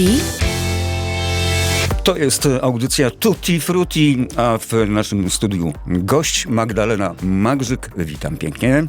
Frutti? To jest audycja Tutti Frutti, a w naszym studiu gość Magdalena Magrzyk. Witam pięknie.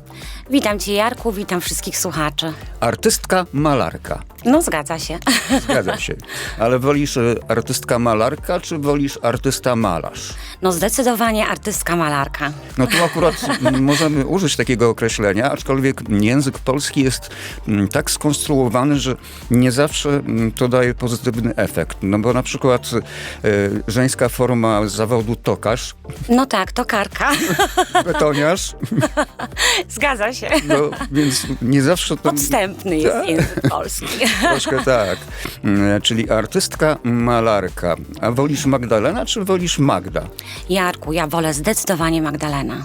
Witam Cię Jarku, witam wszystkich słuchaczy. Artystka malarka. No zgadza się. Zgadza się. Ale wolisz e, artystka malarka, czy wolisz artysta malarz? No zdecydowanie artystka malarka. No tu akurat możemy użyć takiego określenia, aczkolwiek język polski jest m, tak skonstruowany, że nie zawsze m, to daje pozytywny efekt. No bo na przykład żeńska forma zawodu tokarz, No tak, to karka. betoniarz, Zgadza się. no więc nie zawsze to... Podstępny jest Tak. język polski. Troszkę tak. Mm, Czyli artystka, malarka. A wolisz Magdalena, czy wolisz Magda? Jarku, ja wolę zdecydowanie Magdalena.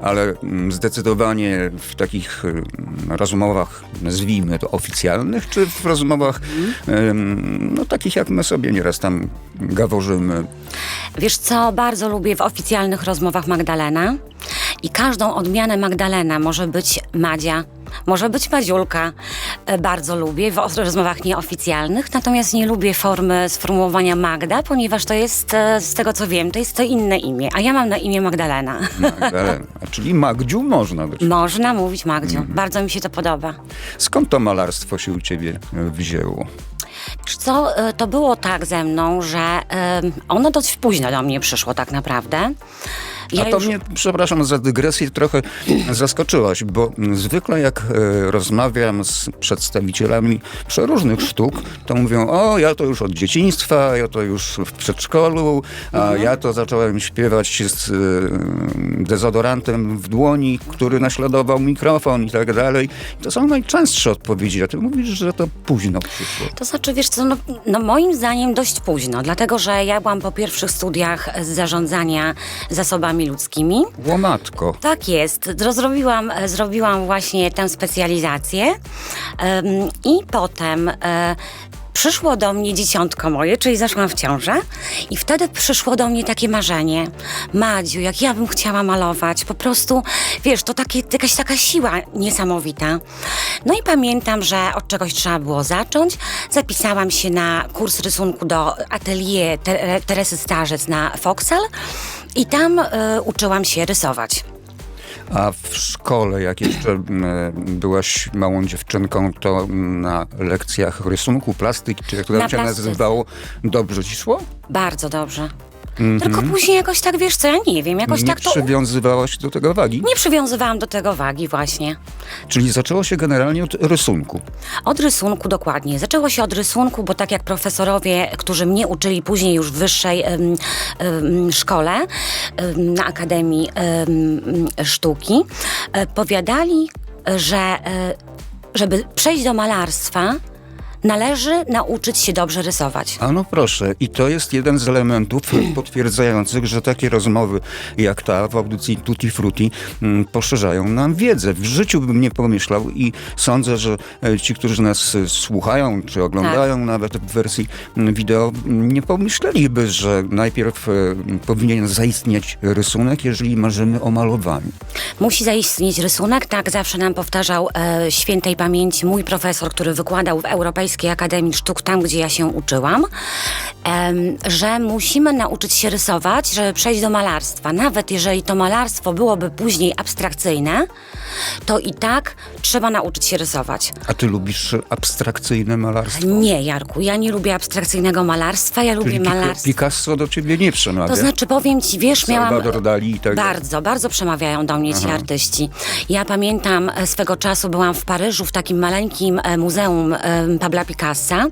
Ale mm, zdecydowanie w takich mm, rozmowach, nazwijmy to oficjalnych, czy w rozmowach no, takich jak my sobie nieraz tam gaworzymy. Wiesz co, bardzo lubię w oficjalnych rozmowach Magdalena i każdą odmianę Magdalena może być Madzia, może być Madziulka. E, Bardzo lubię w rozmowach nieoficjalnych, natomiast nie lubię formy sformułowania Magda, ponieważ to jest, e, z tego co wiem, to jest to inne imię, a ja mam na imię Magdalena. Magdalena. A Czyli Magdziu można być. Można mówić Magdziu, bardzo mi się to podoba. Skąd to malarstwo się u ciebie e, wzięło? Co, to było tak ze mną, że ono dość późno do mnie przyszło tak naprawdę. A to mnie, przepraszam za dygresję, trochę zaskoczyłaś, bo zwykle jak e, rozmawiam z przedstawicielami przeróżnych sztuk, to mówią, o ja to już od dzieciństwa, ja to już w przedszkolu, a ja to zacząłem śpiewać z e, dezodorantem w dłoni, który naśladował mikrofon i tak dalej. To są najczęstsze odpowiedzi, a ty mówisz, że to późno przyszło. To znaczy, wiesz co, no, no moim zdaniem dość późno, dlatego że ja byłam po pierwszych studiach z zarządzania zasobami ludzkimi. Łomatko. Tak jest. Zrobiłam, e, zrobiłam właśnie tę specjalizację em, i potem e, przyszło do mnie dzieciątko moje, czyli zaszłam w ciążę i wtedy przyszło do mnie takie marzenie. Madziu, jak ja bym chciała malować, po prostu, wiesz, to takie, jakaś taka siła niesamowita. No i pamiętam, że od czegoś trzeba było zacząć. Zapisałam się na kurs rysunku do atelier Te- Teresy Starzec na Foxel i tam e, uczyłam się rysować. A w szkole, jak jeszcze byłaś małą dziewczynką, to na lekcjach rysunku, plastyki, czy jak to Na tam się plastyce. nazywało, dobrze ci szło? Bardzo dobrze. Tylko później jakoś tak, wiesz co, ja nie wiem, jakoś Mhm. Nie tak to... przywiązywałaś do tego wagi? Nie przywiązywałam do tego wagi właśnie. Czyli zaczęło się generalnie od rysunku. Od rysunku dokładnie. Zaczęło się od rysunku, bo tak jak profesorowie, którzy mnie uczyli później już w wyższej em, em, szkole, em, na Akademii em, Sztuki, e, powiadali, że e, żeby przejść do malarstwa, należy nauczyć się dobrze rysować. A no proszę, i to jest jeden z elementów potwierdzających, że takie rozmowy jak ta w audycji Tutti Frutti mm, poszerzają nam wiedzę. W życiu bym nie pomyślał i sądzę, że e, ci, którzy nas e, słuchają czy oglądają nawet w wersji mm, wideo, mm, nie pomyśleliby, że najpierw e, powinien zaistnieć rysunek, jeżeli marzymy o malowaniu. Musi zaistnieć rysunek, tak zawsze nam powtarzał e, świętej pamięci mój profesor, który wykładał w Europejskiej Akademii Sztuk, tam gdzie ja się uczyłam, że musimy nauczyć się rysować, żeby przejść do malarstwa. Nawet jeżeli to malarstwo byłoby później abstrakcyjne, to i tak trzeba nauczyć się rysować. A ty lubisz abstrakcyjne malarstwo? Nie, Jarku, ja nie lubię abstrakcyjnego malarstwa, ja lubię Pica- malarstwo. Picasso do ciebie nie przemawia? To znaczy, powiem ci, wiesz, miałam... Salvador Dali i tak dalej. Bardzo, bardzo przemawiają do mnie ci artyści. Ja pamiętam e, swego czasu byłam w Paryżu w takim maleńkim e, muzeum e, Pabla Picassa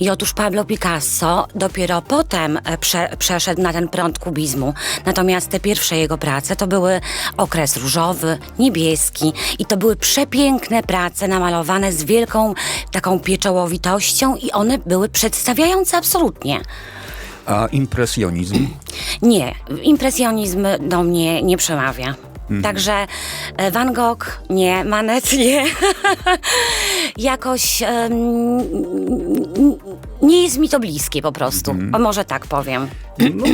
i otóż Pablo Picasso dopiero potem e, prze, przeszedł na ten prąd kubizmu. Natomiast te pierwsze jego prace to były okres różowy, niebieski i to były przepiękne prace namalowane z wielką taką pieczołowitością i one były przedstawiające absolutnie. A impresjonizm? Nie, impresjonizm do mnie nie przemawia. Także e, Van Gogh nie, Manet nie. Jakoś em, nie jest mi to bliskie po prostu. Mhm. Może tak powiem. No,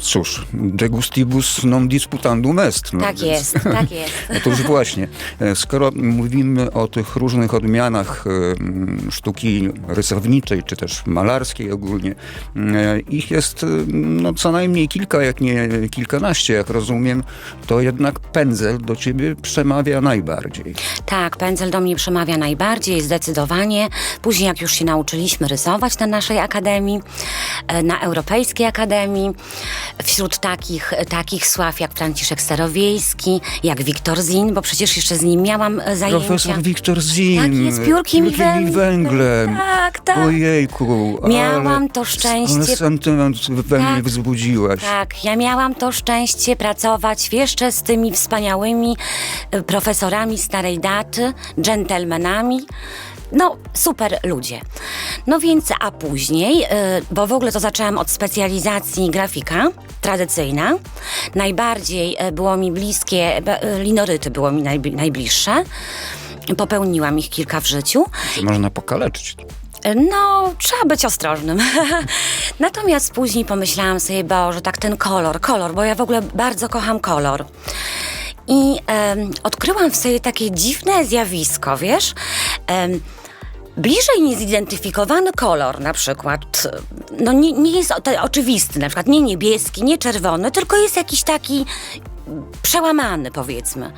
cóż, de gustibus non disputandum est. No, tak jest, tak jest. Otóż właśnie, e, skoro mówimy o tych różnych odmianach e, sztuki rysowniczej, czy też malarskiej ogólnie, e, ich jest e, no, co najmniej kilka, jak nie kilkanaście, jak rozumiem, to jednak pędzel do ciebie przemawia najbardziej. Tak, pędzel do mnie przemawia najbardziej, zdecydowanie. Później, jak już się nauczyliśmy rysować na naszej akademii, na Europejskiej Akademii, wśród takich, takich sław jak Franciszek Starowiejski, jak Wiktor Zin, bo przecież jeszcze z nim miałam e, zajęcia. Profesor Wiktor Zin. Tak jest, piórkiem i piórkiem i węglem. Tak, tak. Ojejku. Miałam to szczęście. Ale sentyment we mnie Tak. wzbudziłaś. Tak, ja miałam to szczęście pracować jeszcze z tymi wspaniałymi e, profesorami starej daty, dżentelmenami. No, super ludzie. No więc, a później, e, bo w ogóle to zaczęłam od specjalizacji grafika, tradycyjna. Najbardziej e, było mi bliskie, e, linoryty było mi najbli- najbliższe. Popełniłam ich kilka w życiu. Czy można pokaleczyć? No, trzeba być ostrożnym. Natomiast później pomyślałam sobie, Boże, tak ten kolor, kolor, bo ja w ogóle bardzo kocham kolor. I odkryłam w sobie takie dziwne zjawisko, wiesz? Bliżej niezidentyfikowany kolor na przykład, no nie, nie jest oczywisty, na przykład nie niebieski, nie czerwony, tylko jest jakiś taki przełamany powiedzmy.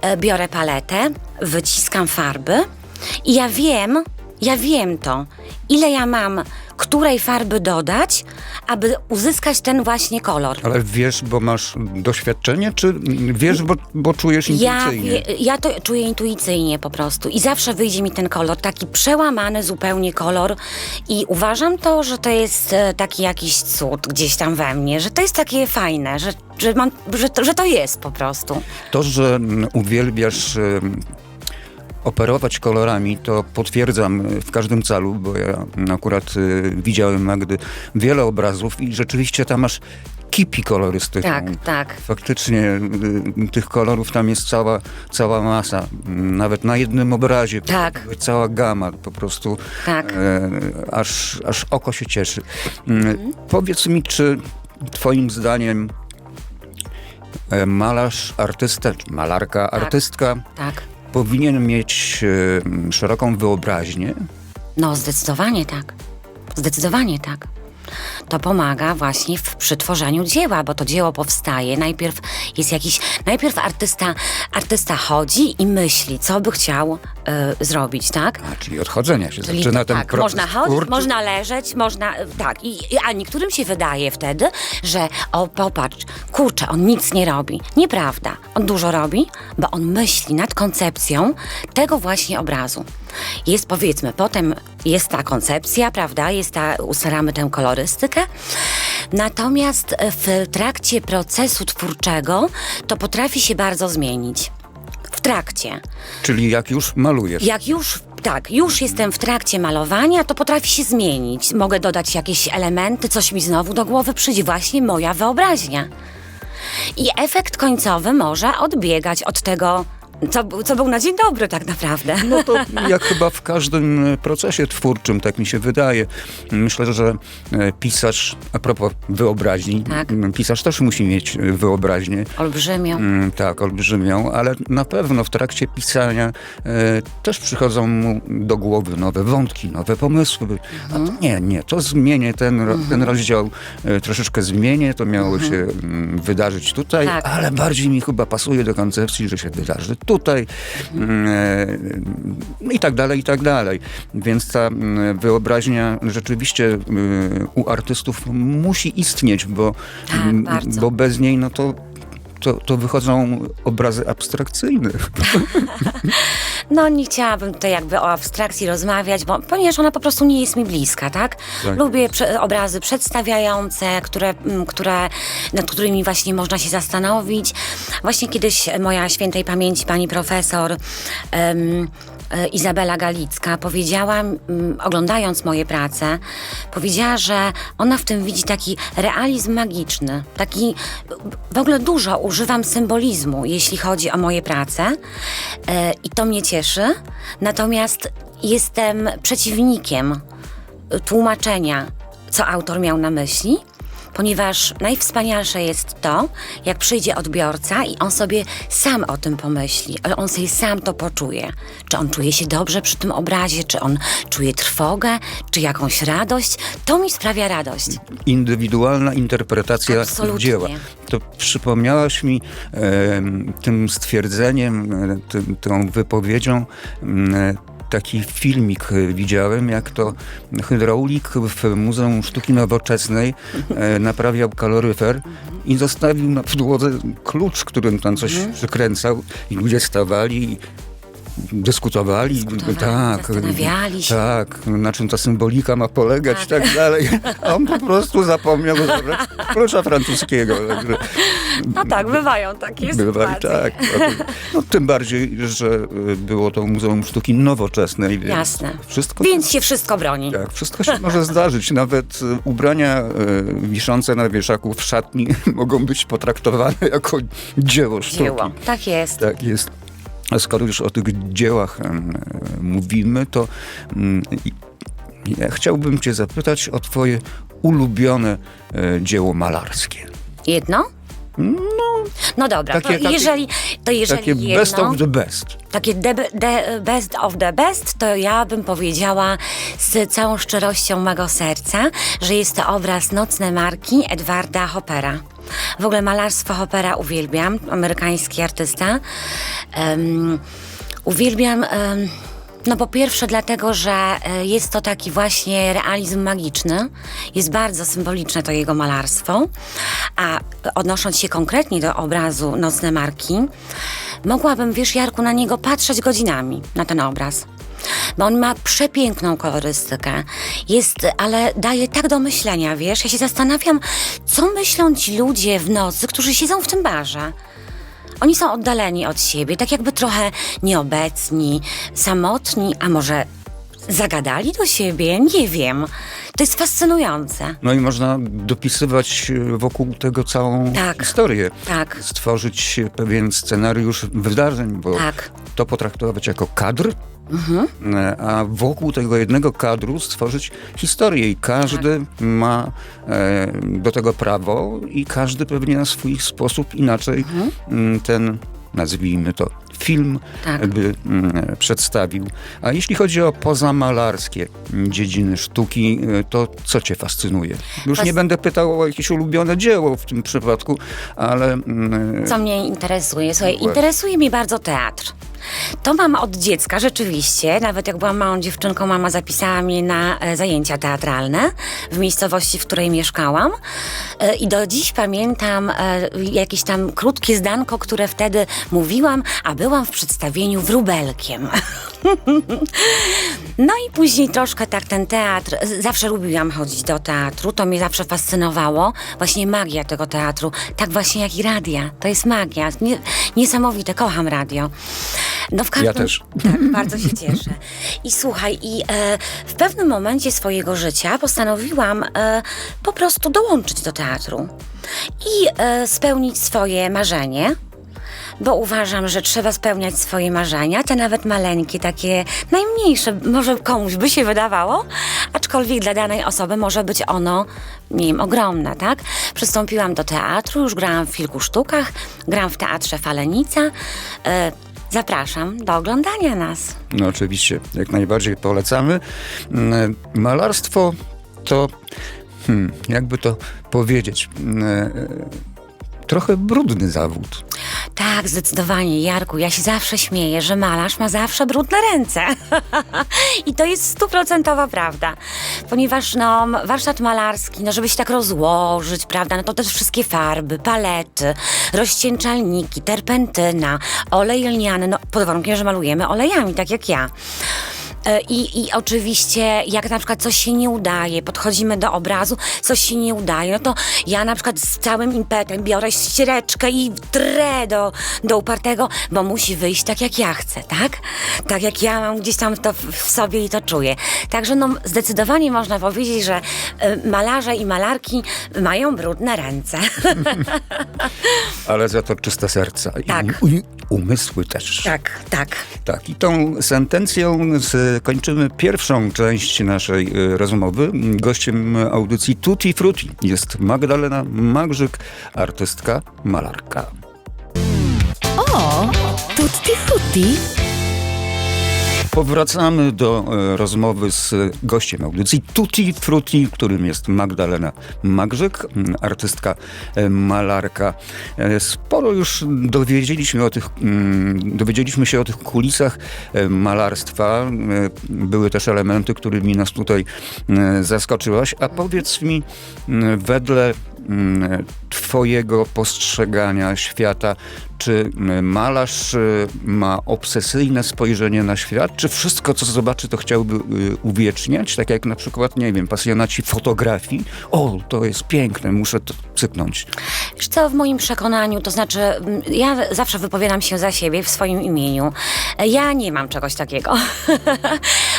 E, Biorę paletę, wyciskam farby i ja wiem, ja wiem to, ile ja mam której farby dodać, aby uzyskać ten właśnie kolor. Ale wiesz, bo masz doświadczenie, czy wiesz, bo, bo czujesz Ja, intuicyjnie? wie- ja to czuję intuicyjnie po prostu i zawsze wyjdzie mi ten kolor, taki przełamany zupełnie kolor i uważam to, że to jest e, taki jakiś cud gdzieś tam we mnie, że to jest takie fajne, że, że, mam, że, to, że to jest po prostu. To, że mm, uwielbiasz em, operować kolorami, to potwierdzam y, w każdym calu, bo ja akurat y, widziałem Magdy wiele obrazów i rzeczywiście tam masz kipi kolorystyczną. Tak, tak. Faktycznie y, tych kolorów tam jest cała, cała masa. Nawet na jednym obrazie. Tak. Cała gama po prostu. Tak. E, aż, aż oko się cieszy. Mm, Powiedz mi, czy twoim zdaniem e, malarz, artysta, malarka, artystka Tak. Powinien mieć szeroką wyobraźnię? No, zdecydowanie tak. Zdecydowanie tak. To pomaga właśnie w, przy tworzeniu dzieła, bo to dzieło powstaje. Najpierw jest jakiś. Najpierw artysta, artysta chodzi i myśli, co by chciał e, zrobić, tak? A, czyli odchodzenia się Czyli zaczyna ten tak, proces można chodzić, twórczy. można leżeć, można, e, tak. I, i- a niektórym się wydaje wtedy, że o popatrz, kurczę, on nic nie robi. Nieprawda. On dużo robi, bo on myśli nad koncepcją tego właśnie obrazu. Jest powiedzmy, potem jest ta koncepcja, prawda, jest ta, ustalamy tę kolorystykę, natomiast e, w trakcie procesu twórczego to potrafi się bardzo zmienić. W trakcie. Czyli jak już malujesz. Jak już, tak, już jestem w trakcie malowania, to potrafi się zmienić. Mogę dodać jakieś elementy, coś mi znowu do głowy przyjdzie, właśnie moja wyobraźnia. I efekt końcowy może odbiegać od tego, co, co był na dzień dobry tak naprawdę. No to jak chyba w każdym procesie twórczym, tak mi się wydaje. Myślę, że e, pisarz, a propos wyobraźni, Tak. pisarz też musi mieć e, wyobraźnię. Olbrzymią. Tak, olbrzymią, ale na pewno w trakcie pisania e, też przychodzą mu do głowy nowe wątki, nowe pomysły. A to nie, nie, to zmienię ten, ro- ten rozdział, troszeczkę zmienię, to miało się mm, wydarzyć tutaj, Tak. ale bardziej mi chyba pasuje do koncepcji, że się wydarzy tutaj mm, e, i tak dalej, i tak dalej. Więc ta mm, wyobraźnia rzeczywiście y, u artystów musi istnieć, bo, Tak, mm, bo bez niej no to to, to wychodzą obrazy abstrakcyjne. No nie chciałabym tutaj jakby o abstrakcji rozmawiać, bo, ponieważ ona po prostu nie jest mi bliska, tak? Tak Lubię prze, obrazy przedstawiające, które, mm, które, nad którymi właśnie można się zastanowić. Właśnie kiedyś moja świętej pamięci pani profesor e, Izabela Galicka powiedziała, oglądając moje prace, powiedziała, że ona w tym widzi taki realizm magiczny. Taki, w ogóle dużo używam symbolizmu, jeśli chodzi o moje prace e, i to mnie cieszy. Natomiast jestem przeciwnikiem tłumaczenia, co autor miał na myśli, ponieważ najwspanialsze jest to, jak przyjdzie odbiorca i on sobie sam o tym pomyśli, ale on sobie sam to poczuje. Czy on czuje się dobrze przy tym obrazie, czy on czuje trwogę, czy jakąś radość. To mi sprawia radość. Indywidualna interpretacja Absolutnie. dzieła. To przypomniałaś mi em, tym stwierdzeniem, e, tym, tą wypowiedzią e, taki filmik e, widziałem, jak to hydraulik w Muzeum Sztuki Nowoczesnej e, naprawiał kaloryfer i zostawił na podłodze klucz, którym tam coś przykręcał i ludzie stawali i dyskutowali. Dyskutowali, tak, się. Tak, na czym ta symbolika ma polegać i Tak. tak dalej. A on po prostu zapomniał zabrać klucza francuskiego. Także No tak, bywają takie Bywa, tak. No, tym bardziej, że y, było to Muzeum Sztuki Nowoczesnej. Więc Jasne. Wszystko, Więc się wszystko broni. tak, wszystko się może zdarzyć. Nawet y, ubrania y, wiszące na wieszaku w szatni mogą być potraktowane jako dzieło sztuki. Dzieło. Tak jest. Tak jest. A skoro już o tych dziełach em, e, mówimy, to mm, i- ja chciałbym cię zapytać o twoje ulubione e, dzieło malarskie. Jedno? No, dobra, takie- to jeżeli, to jeżeli Takie jedno, best of the best. takie de, de, best of the best, to ja bym powiedziała z całą szczerością mego serca, że jest to obraz Nocne Marki Edwarda Hoppera. W ogóle malarstwo Hoppera uwielbiam, amerykański artysta. Em, uwielbiam... em, no po pierwsze dlatego, że e, jest to taki właśnie realizm magiczny. Jest bardzo symboliczne to jego malarstwo. A odnosząc się konkretnie do obrazu Nocne Marki, mogłabym, wiesz Jarku, na niego patrzeć godzinami, na ten obraz. Bo on ma przepiękną kolorystykę. Jest, ale daje tak do myślenia, wiesz. Ja się zastanawiam, co myślą ci ludzie w nocy, którzy siedzą w tym barze. Oni są oddaleni od siebie, tak jakby trochę nieobecni, samotni, a może zagadali do siebie? Nie wiem. To jest fascynujące. No i można dopisywać e, wokół tego całą Tak. historię. Tak. Stworzyć pewien scenariusz wydarzeń, bo Tak. to potraktować jako kadr, e, a wokół tego jednego kadru stworzyć historię. I każdy Tak. ma e, do tego prawo i każdy pewnie na swój sposób inaczej mm, ten, nazwijmy to, film Tak. by mm, przedstawił. A jeśli chodzi o pozamalarskie dziedziny sztuki, e, to co cię fascynuje? Już Fas- nie będę pytał o jakieś ulubione dzieło w tym przypadku, ale mm, Co mnie interesuje? Słuchaj, interesuje mnie bardzo teatr. To mam od dziecka, rzeczywiście. Nawet jak byłam małą dziewczynką, mama zapisała mnie na e, zajęcia teatralne w miejscowości, w której mieszkałam. E, I do dziś pamiętam e, jakieś tam krótkie zdanko, które wtedy mówiłam, a byłam w przedstawieniu wróbelkiem. No i później troszkę tak ten teatr, zawsze lubiłam chodzić do teatru, to mnie zawsze fascynowało, właśnie magia tego teatru, tak właśnie jak i radia, to jest magia, Nie, niesamowite, kocham radio. No w każdym, też. Tak, bardzo się cieszę. I słuchaj, i e, w pewnym momencie swojego życia postanowiłam e, po prostu dołączyć do teatru i e, spełnić swoje marzenie bo uważam, że trzeba spełniać swoje marzenia, te nawet maleńkie, takie najmniejsze, może komuś by się wydawało, aczkolwiek dla danej osoby może być ono, nie wiem, ogromne, tak? Przystąpiłam do teatru, już grałam w kilku sztukach, gram w Teatrze Falenica. E, zapraszam do oglądania nas. No oczywiście, jak najbardziej polecamy. Mm, Malarstwo to, hmm, jakby to powiedzieć, mm, trochę brudny zawód. Tak, zdecydowanie, Jarku. Ja się zawsze śmieję, że malarz ma zawsze brudne ręce. I to jest stuprocentowa prawda. Ponieważ no, warsztat malarski, no żeby się tak rozłożyć, prawda, no to też wszystkie farby, palety, rozcieńczalniki, terpentyna, olej lniany, no pod warunkiem, że malujemy olejami, tak jak ja. E, I, I oczywiście, jak na przykład coś się nie udaje, podchodzimy do obrazu, coś się nie udaje, no to ja na przykład z całym impetem biorę ściereczkę i trę do, do upartego, bo musi wyjść tak, jak ja chcę, tak? Tak jak ja mam gdzieś tam to w, sobie i to czuję. Także no, zdecydowanie można powiedzieć, że e, malarze i malarki mają brudne ręce. Ale za to czyste serca Tak. i, umysły też. tak, tak. Tak, i tą sentencją z kończymy pierwszą część naszej e, rozmowy. Gościem audycji Tutti Frutti jest Magdalena Magrzyk, artystka, malarka. O, tutti frutti. Powracamy do e, rozmowy z gościem audycji Tutti Frutti, którym jest Magdalena Magrzyk, artystka, e, malarka. E, Sporo już dowiedzieliśmy, o tych, dowiedzieliśmy się o tych kulisach malarstwa. Były też elementy, którymi nas tutaj zaskoczyłaś. A powiedz mi, wedle Twojego postrzegania świata, czy m, malarz y, ma obsesyjne spojrzenie na świat, czy wszystko, co zobaczy, to chciałby y, uwieczniać? Tak jak na przykład, nie wiem, pasjonaci fotografii. O, to jest piękne, muszę to cyknąć. Wiesz co, w moim przekonaniu, to znaczy, mm, ja zawsze wypowiadam się za siebie w swoim imieniu. Ja nie mam czegoś takiego.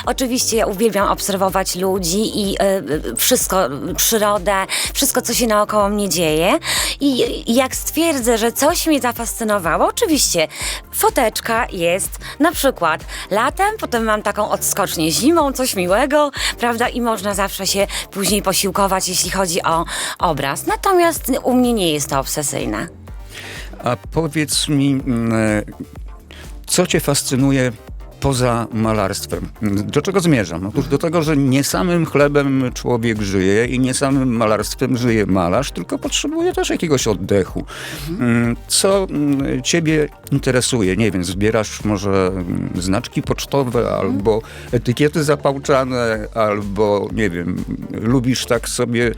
Oczywiście ja uwielbiam obserwować ludzi i e, wszystko, przyrodę, wszystko, co się naokoło mnie dzieje. I i jak stwierdzę, że coś mnie zafascynowało, oczywiście foteczka jest na przykład latem, potem mam taką odskocznię zimą, coś miłego, prawda? I można zawsze się później posiłkować, jeśli chodzi o obraz. Natomiast u mnie nie jest to obsesyjne. A powiedz mi, mm, e, co cię fascynuje poza malarstwem? Do czego zmierzam? Otóż do tego, że nie samym chlebem człowiek żyje i nie samym malarstwem żyje malarz, tylko potrzebuje też jakiegoś oddechu. Mm, Co mm, ciebie interesuje? Nie wiem, zbierasz może mm, znaczki pocztowe albo etykiety zapałczane, albo nie wiem, lubisz tak sobie,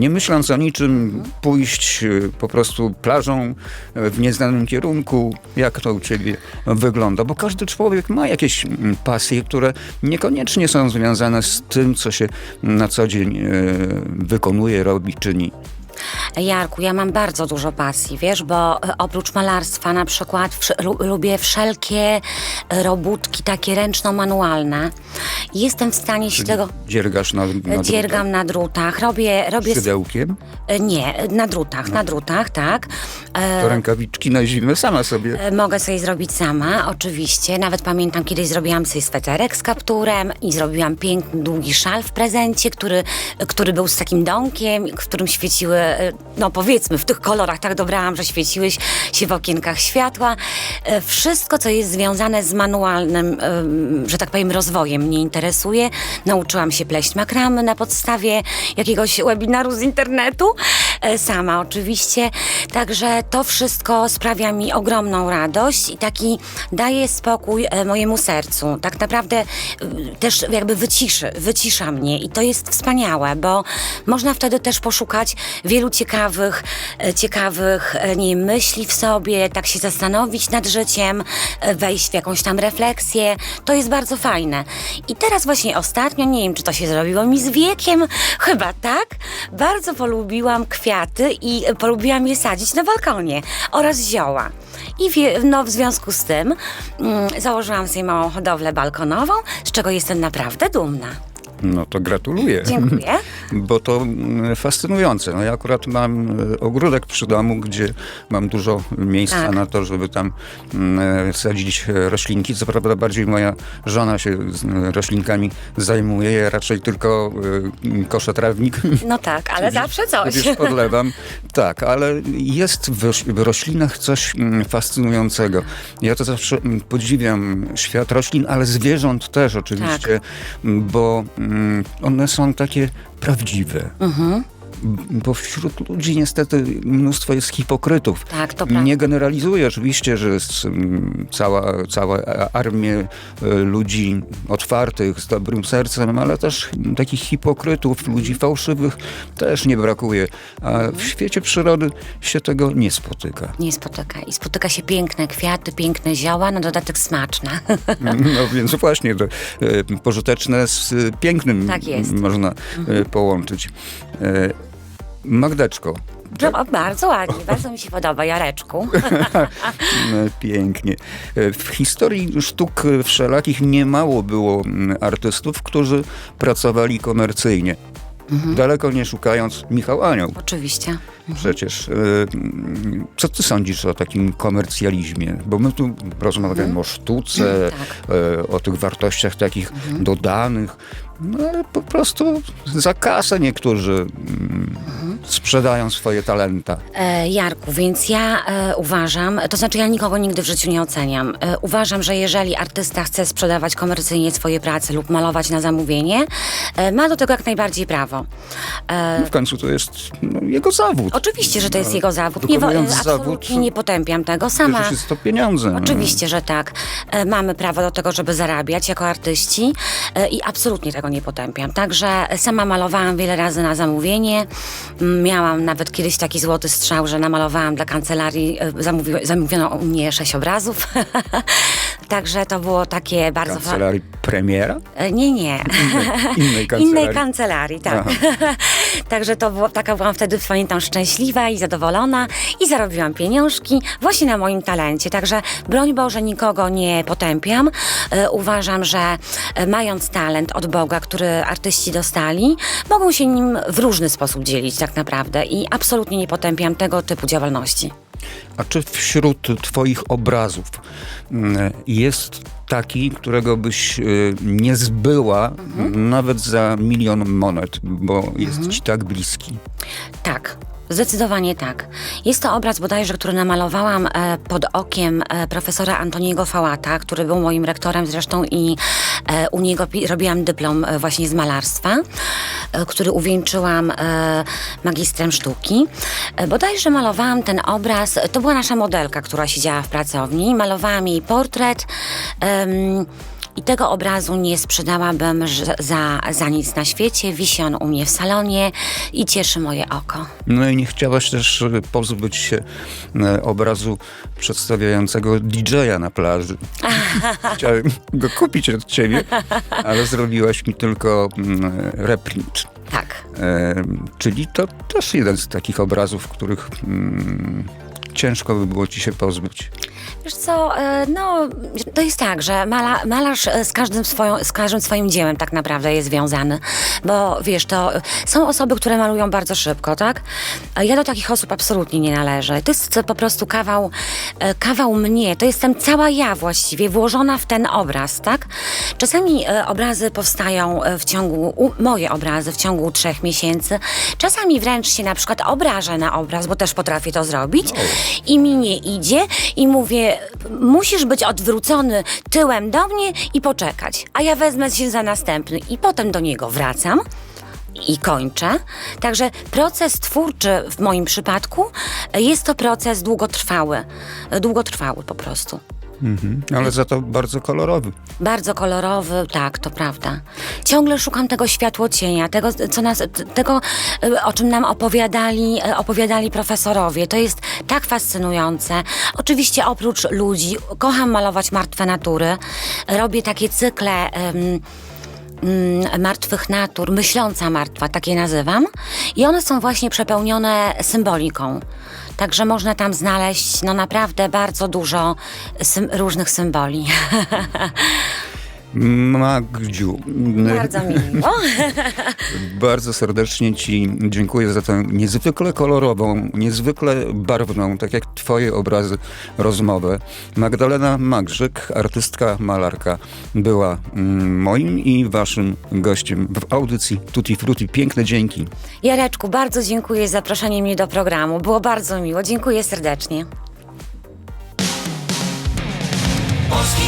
nie myśląc o niczym, pójść e, po prostu plażą e, w nieznanym kierunku. Jak to u ciebie wygląda? Bo każdy człowiek ma jakieś mm, pasje, które niekoniecznie są związane z tym, co się na co dzień e, wykonuje, robi, czyni. Jarku, ja mam bardzo dużo pasji, wiesz, bo e, oprócz malarstwa na przykład wsz- lu- lubię wszelkie e, robótki takie ręczno-manualne. Jestem w stanie się tego... Dziergasz na, na Dziergam na drutach, robię... robię szydełkiem, e, nie, na drutach, na drutach, tak. To rękawiczki na zimę sama sobie. Mogę sobie zrobić sama, oczywiście. Nawet pamiętam, kiedyś zrobiłam sobie sweterek z kapturem i zrobiłam piękny, długi szal w prezencie, który, który był z takim domkiem, w którym świeciły, e, no powiedzmy, w tych kolorach tak dobrałam, że świeciły się w okienkach światła. E, Wszystko, co jest związane z manualnym, em, że tak powiem, rozwojem mnie interesuje. Nauczyłam się pleść makramy na podstawie jakiegoś webinaru z internetu, e, sama oczywiście. Także to wszystko sprawia mi ogromną radość i taki daje spokój e, mojemu sercu. Tak naprawdę e, też jakby wyciszy, wycisza mnie i to jest wspaniałe, bo można wtedy też poszukać ciekawych, e, ciekawych e, nie wiem, myśli w sobie, tak się zastanowić nad życiem, e, wejść w jakąś tam refleksję. To jest bardzo fajne. I teraz właśnie ostatnio, nie wiem, czy to się zrobiło mi z wiekiem, chyba tak, bardzo polubiłam kwiaty i polubiłam je sadzić na balkonie oraz zioła. I wie, no, w związku z tym mm, założyłam sobie małą hodowlę balkonową, z czego jestem naprawdę dumna. No to gratuluję. Dziękuję. Bo to mm, fascynujące. No ja akurat mam e, ogródek przy domu, gdzie mam dużo miejsca Tak. na to, żeby tam mm, sadzić e, roślinki. Co prawda bardziej moja żona się e, roślinkami zajmuje. Ja raczej tylko e, koszę trawnik. No tak, ale zawsze coś. Wiesz, podlewam. Tak, ale jest w, roś- w roślinach coś mm, fascynującego. Ja to zawsze podziwiam świat roślin, ale zwierząt też oczywiście, Tak. bo one są takie prawdziwe. Mhm. Bo wśród ludzi niestety mnóstwo jest hipokrytów. Tak, to prawda. Nie generalizuję oczywiście, że jest mm, cała, cała armia e, ludzi otwartych, z dobrym sercem, ale też takich hipokrytów, ludzi fałszywych też nie brakuje. A w świecie przyrody się tego nie spotyka. Nie spotyka. I spotyka się piękne kwiaty, piękne zioła, na dodatek smaczne. No więc właśnie to e, pożyteczne z pięknym Tak można e, połączyć. E, Magdeczko, No, bardzo ładnie, bardzo mi się podoba, Jareczku. No, Pięknie. E, W historii sztuk e, wszelakich niemało było mm, artystów, którzy pracowali komercyjnie. Daleko nie szukając Michał Anioł. Oczywiście. Przecież. y, mm, Co ty sądzisz o takim komercjalizmie? Bo my tu rozmawiamy o sztuce, Tak. y, o tych wartościach takich dodanych, no ale po prostu za kasę niektórzy mm, sprzedają swoje talenta. E, Jarku, więc ja e, uważam, to znaczy ja nikogo nigdy w życiu nie oceniam. E, uważam, że jeżeli artysta chce sprzedawać komercyjnie swoje prace lub malować na zamówienie, e, ma do tego jak najbardziej prawo. E, No w końcu to jest no, jego zawód. oczywiście, że to jest jego zawód. Nie, wo- wykonując absolutnie zawód, nie potępiam tego. Sama. Przecież jest to pieniądze. no. Oczywiście, że tak. E, Mamy prawo do tego, żeby zarabiać jako artyści e, i absolutnie tego nie potępiam. Także sama malowałam wiele razy na zamówienie. M, Miałam nawet kiedyś taki złoty strzał, że namalowałam dla kancelarii, e, zamówi, zamówiono u mnie sześć obrazów. Także to było takie bardzo... Kancelarii premiera? E, Nie, nie. Innej kancelarii. Innej kancelarii, tak. Także to było, taka byłam wtedy, pamiętam, szczęśliwa i zadowolona i zarobiłam pieniążki właśnie na moim talencie. Także broń Boże, nikogo nie potępiam. E, uważam, że mając talent od Boga, który artyści dostali, mogą się nim w różny sposób dzielić tak naprawdę i absolutnie nie potępiam tego typu działalności. A czy wśród twoich obrazów mm, jest taki, którego byś y, nie zbyła nawet za milion monet, bo jest ci tak bliski? Tak. Zdecydowanie tak. Jest to obraz bodajże, który namalowałam e, pod okiem e, profesora Antoniego Fałata, który był moim rektorem zresztą i e, u niego robiłam dyplom właśnie z malarstwa, który uwieńczyłam magistrem sztuki. Bodajże malowałam ten obraz, to była nasza modelka, która siedziała w pracowni, malowałam jej portret. I tego obrazu nie sprzedałabym za, za nic na świecie. Wisi on u mnie w salonie i cieszy moje oko. No i nie chciałaś też pozbyć się y, obrazu przedstawiającego DJ-a na plaży. Chciałem go kupić od ciebie, ale zrobiłaś mi tylko mm, reprint. Tak. E, czyli to też jeden z takich obrazów, których mm, ciężko by było ci się pozbyć. Wiesz co, e, no to jest tak, że mala, malarz e, z każdym, swoją, z każdym swoim dziełem tak naprawdę jest związany, bo wiesz, to e, są osoby, które malują bardzo szybko, tak? Ja do takich osób absolutnie nie należę. To jest po prostu kawał, e, kawał mnie, to jestem cała ja właściwie, włożona w ten obraz, tak? Czasami e, obrazy powstają e, w ciągu, moje obrazy w ciągu trzech miesięcy, czasami wręcz się na przykład obrażę na obraz, bo też potrafię to zrobić i mi nie idzie i mówię, musisz być odwrócony tyłem do mnie i poczekać, a ja wezmę się za następny i potem do niego wracam i kończę. Także proces twórczy w moim przypadku jest to proces długotrwały. Długotrwały po prostu. Ale za to bardzo kolorowy. Bardzo kolorowy, tak, to prawda. Ciągle szukam tego światłocienia, tego, co nas, tego, o czym nam opowiadali, opowiadali profesorowie. To jest tak fascynujące. Oczywiście oprócz ludzi, kocham malować martwe natury. Robię takie cykle. mm, martwych natur, myśląca martwa, tak je nazywam. I one są właśnie przepełnione symboliką. Także można tam znaleźć no naprawdę bardzo dużo sym- różnych symboli. Magdziu, Bardzo mi miło. bardzo serdecznie Ci dziękuję za tę niezwykle kolorową, niezwykle barwną, tak jak Twoje obrazy, rozmowę. Magdalena Magrzyk, artystka, malarka, była mm, moim i Waszym gościem w audycji Tutti Frutti. Piękne dzięki. Jareczku, bardzo dziękuję za zaproszenie mnie do programu. Było bardzo miło. Dziękuję serdecznie. Polski